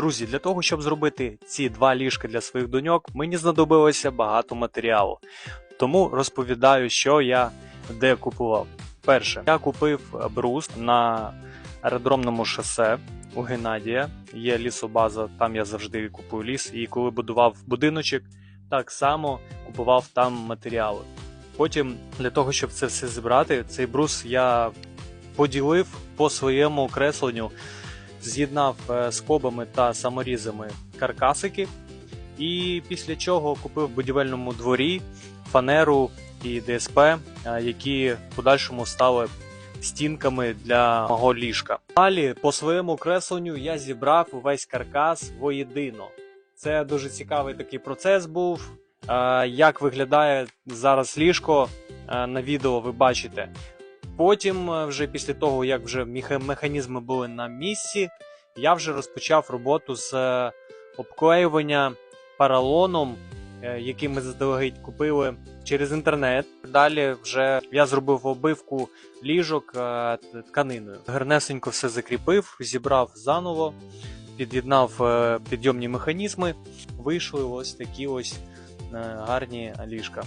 Друзі, для того, щоб зробити ці два ліжка для своїх доньок, мені знадобилося багато матеріалу. Тому розповідаю, що я де купував. Перше, я купив брус на аеродромному шосе у Геннадія. Є лісобаза, там я завжди купую ліс. І коли будував будиночок, так само купував там матеріали. Потім, для того, щоб це все зібрати, цей брус я поділив по своєму кресленню, з'єднав е, скобами та саморізами каркасики. І після чого купив в будівельному дворі фанеру і ДСП, е, які в подальшому стали стінками для мого ліжка. Далі по своєму кресленню я зібрав увесь каркас воєдино. Це дуже цікавий такий процес був. Е, Як виглядає зараз ліжко на відео, ви бачите. Потім, е, вже після того, як вже механізми були на місці, я вже розпочав роботу з е, обклеювання паралоном, е, який ми заздалегідь купили через інтернет. Далі вже я зробив обивку ліжок тканиною. Гарнесенько все закріпив, зібрав заново, під'єднав підйомні механізми. Вийшли ось такі ось гарні ліжка.